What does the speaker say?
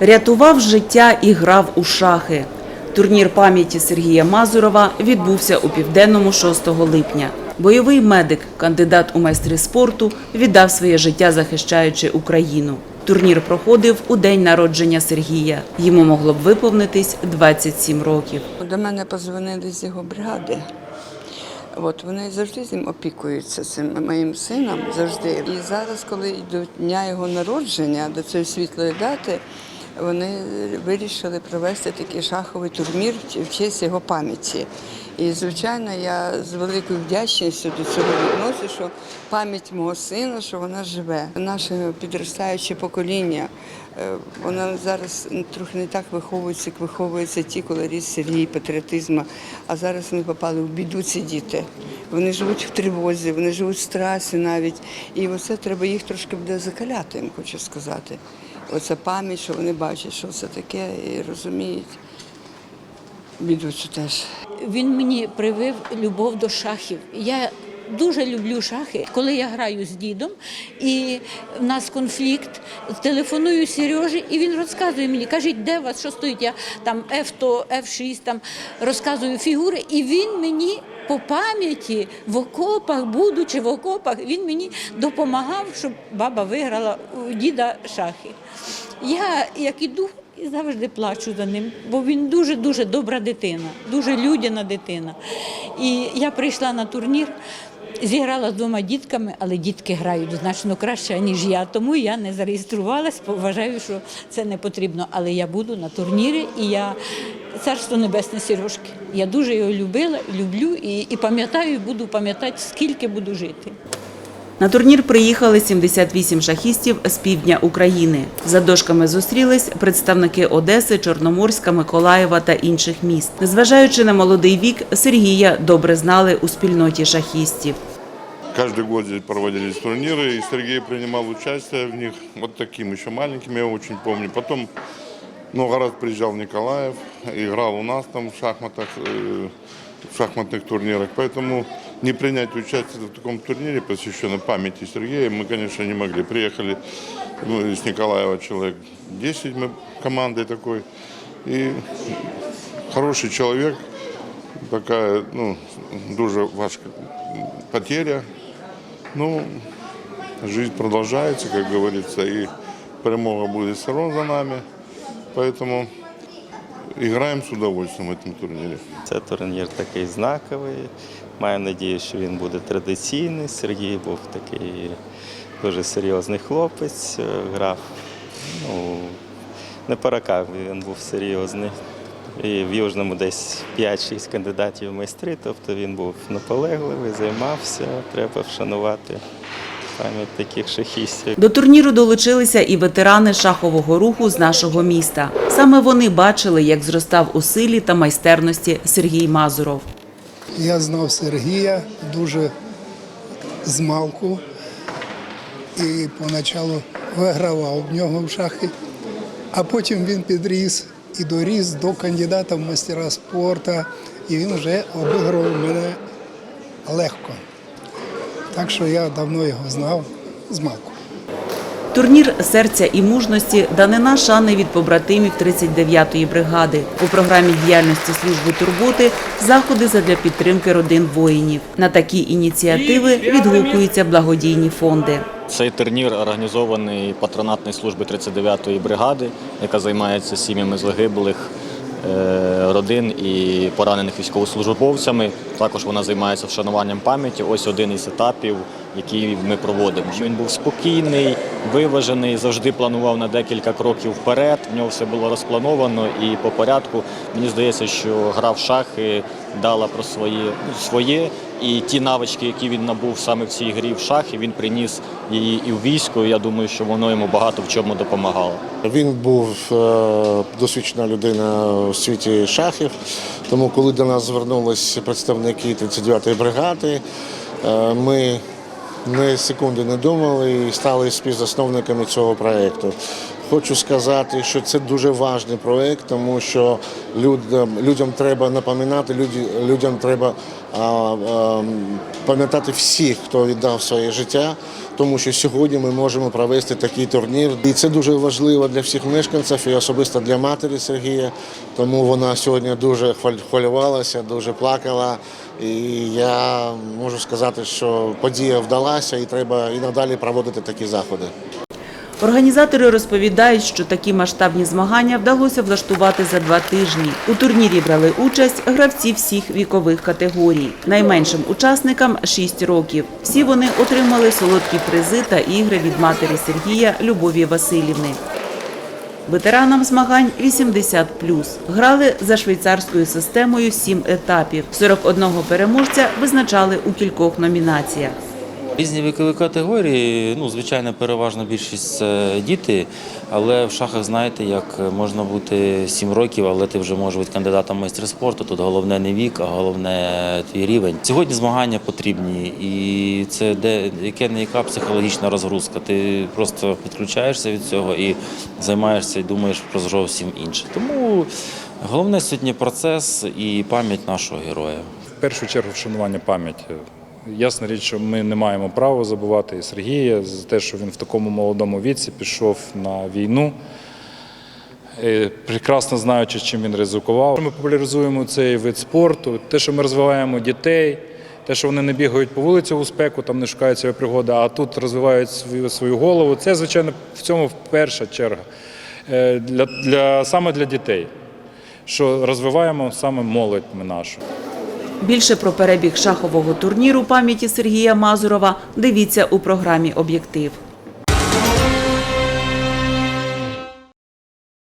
Рятував життя і грав у шахи. Турнір пам'яті Сергія Мазурова відбувся у південному 6 липня. Бойовий медик, кандидат у майстри спорту, віддав своє життя, захищаючи Україну. Турнір проходив у день народження Сергія. Йому могло б виповнитись 27 років. До мене позвонили з його бригади. От вони завжди з ним опікуються цим моїм сином завжди. І зараз, коли до дня його народження, до цієї світлої дати, вони вирішили провести такий шаховий турнір в честь його пам'яті. І, звичайно, я з великою вдячністю до цього відношуся, що пам'ять мого сина, що вона живе. Наше підростаюче покоління, е, воно зараз трохи не так виховується, як виховуються ті, коли ріс Сергій патріотизму. А зараз вони попали в біду ці діти. Вони живуть в тривозі, вони живуть в страсі навіть. І оце треба їх трошки буде закаляти, хочу сказати. Оця пам'ять, що вони бачать, що це таке, і розуміють. Біду цю теж. Він мені привив любов до шахів. Я дуже люблю шахи. Коли я граю з дідом, і в нас конфлікт, телефоную Сережі, і він розказує мені, каже, де у вас що стоїть? Я там F100, F6, там розказую фігури, і він мені. По пам'яті в окопах, будучи в окопах, він мені допомагав, щоб баба виграла у діда шахи. Я як іду і завжди плачу за ним, бо він дуже дуже добра дитина, дуже людяна дитина. І я прийшла на турнір, зіграла з двома дітками, але дітки грають значно краще, ніж я. Тому я не зареєструвалась, вважаю, що це не потрібно. Але я буду на турнірі і я царство небесне Сережки. Я дуже його любила, люблю і, і пам'ятаю, і буду пам'ятати, скільки буду жити. На турнір приїхали 78 шахістів з півдня України. За дошками зустрілись представники Одеси, Чорноморська, Миколаєва та інших міст. Незважаючи на молодий вік, Сергія добре знали у спільноті шахістів. Каждый год здесь проводились турниры, и Сергей принимал участие в них. Вот таким еще маленьким, я очень помню. Потом много раз приезжал в Николаев, играл у нас там в шахматах, э, в шахматных турнирах. Поэтому не принять участие в таком турнире, посвященном памяти Сергея, мы, конечно, не могли. Приехали ну, из Николаева человек 10 мы командой такой. И хороший человек, такая, ну, дуже важка потеря. Ну, жизнь продолжается, как говорится, и перемога будет все равно за нами. Поэтому играем с удовольствием в этом турнире. Це турнір такий знаковий. Маю надію, що він буде традиційний. Сергій був такий дуже серйозний хлопець, е, грав. Ну, не по він був серйозний. І в Южному десь 5-6 кандидатів в майстри, тобто він був наполегливий, займався, треба вшанувати пам'ять таких шахістів. До турніру долучилися і ветерани шахового руху з нашого міста. Саме вони бачили, як зростав у силі та майстерності Сергій Мазуров. Я знав Сергія дуже змалку і поначалу вигравав в нього в шахи, а потім він підріс і доріс до кандидата в мастера спорту, і він вже обігрував мене легко. Так що я давно його знав змалку. Турнір серця і мужності данина шани від побратимів 39-ї бригади. У програмі діяльності служби турботи заходи задля підтримки родин воїнів. На такі ініціативи відгукуються благодійні фонди. Цей турнір організований патронатною службою 39-ї бригади, яка займається сім'ями загиблих родин і поранених військовослужбовцями. Також вона займається вшануванням пам'яті. Ось один із етапів, який ми проводимо. Він був спокійний, виважений, завжди планував на декілька кроків вперед. В нього все було розплановано і по порядку. Мені здається, що гра в шахи дала про своє, своє. І ті навички, які він набув саме в цій грі в шахи, він приніс її і в військо. Я думаю, що воно йому багато в чому допомагало. Він був е, досвідчена людина у світі шахів. Тому, коли до нас звернулись представники 39-ї бригади, е, ми ні секунди не думали і стали співзасновниками цього проєкту. Хочу сказати, що це дуже важний проєкт, тому що людям, людям треба напам'ятати, люд- людям треба пам'ятати всіх, хто віддав своє життя, тому що сьогодні ми можемо провести такий турнір. І це дуже важливо для всіх мешканців і особисто для матері Сергія. Тому вона сьогодні дуже хвилювалася, дуже плакала. І я можу сказати, що подія вдалася і треба і надалі проводити такі заходи. Організатори розповідають, що такі масштабні змагання вдалося влаштувати за два тижні. У турнірі брали участь гравці всіх вікових категорій. Найменшим учасникам 6 років. Всі вони отримали солодкі призи та ігри від матері Сергія Любові Васильівни. Ветеранам змагань 80+. Грали за швейцарською системою 7 етапів. 41 переможця визначали у кількох номінаціях. Різні вікові категорії, ну, звичайно, переважна більшість це діти, але в шахах знаєте, як можна бути 7 років, але ти вже можеш бути кандидатом в майстер спорту. Тут головне не вік, а головне твій рівень. Сьогодні змагання потрібні, і це де яке не яка психологічна розгрузка. Ти просто підключаєшся від цього і займаєшся і думаєш про зовсім інше. Тому головне сьогодні процес і пам'ять нашого героя. В першу чергу вшанування пам'яті. Ясна річ, що ми не маємо права забувати і Сергія за те, що він в такому молодому віці пішов на війну, е, прекрасно знаючи, чим він ризикував. Ми популяризуємо цей вид спорту, те, що ми розвиваємо дітей, те, що вони не бігають по вулиці у спеку, там не шукають себе пригоди, а тут розвивають свою, свою голову. Це, звичайно, в цьому перша черга Е, для, для, саме для дітей, що розвиваємо саме молодь ми нашу. Більше про перебіг шахового турніру пам'яті Сергія Мазурова дивіться у програмі Об'єктив.